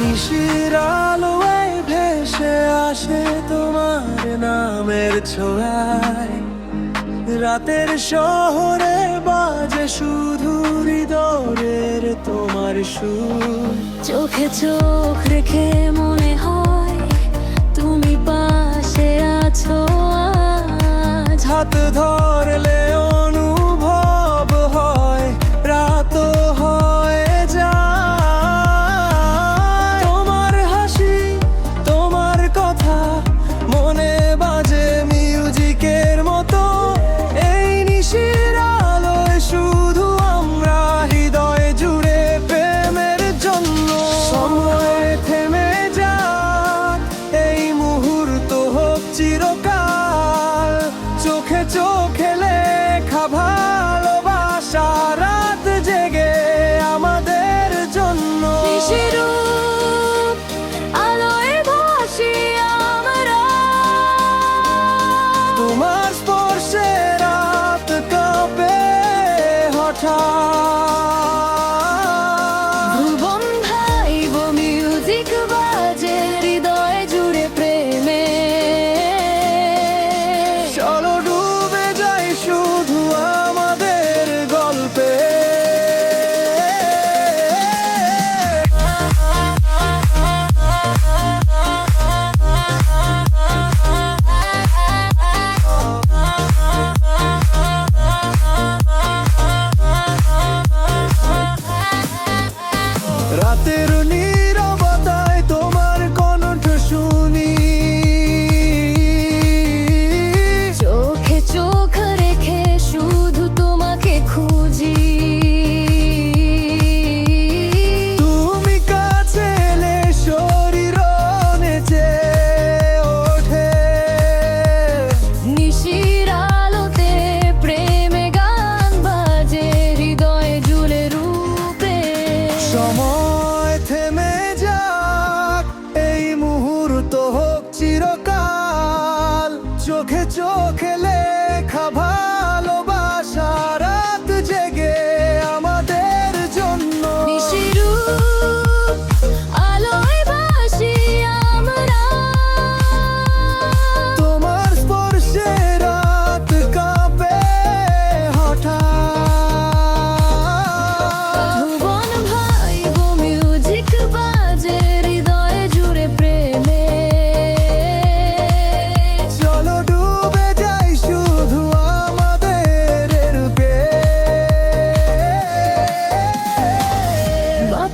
নিশির আলোয় ভেসে আসে তোমার নামের ছোঁয়ায়। রাতের শহরে বাজে শুধু হৃদয়ের তোমার সুর। চোখে চোখ রেখে মনে হয় তুমি পাশে আছো আজ। হাত ধর joker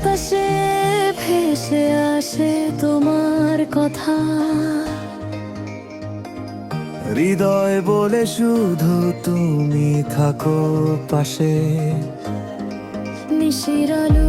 বাতাসে ভেসে আসে তোমার কথা। হৃদয় বলে শুধু তুমি থাকো পাশে। নিশিরালু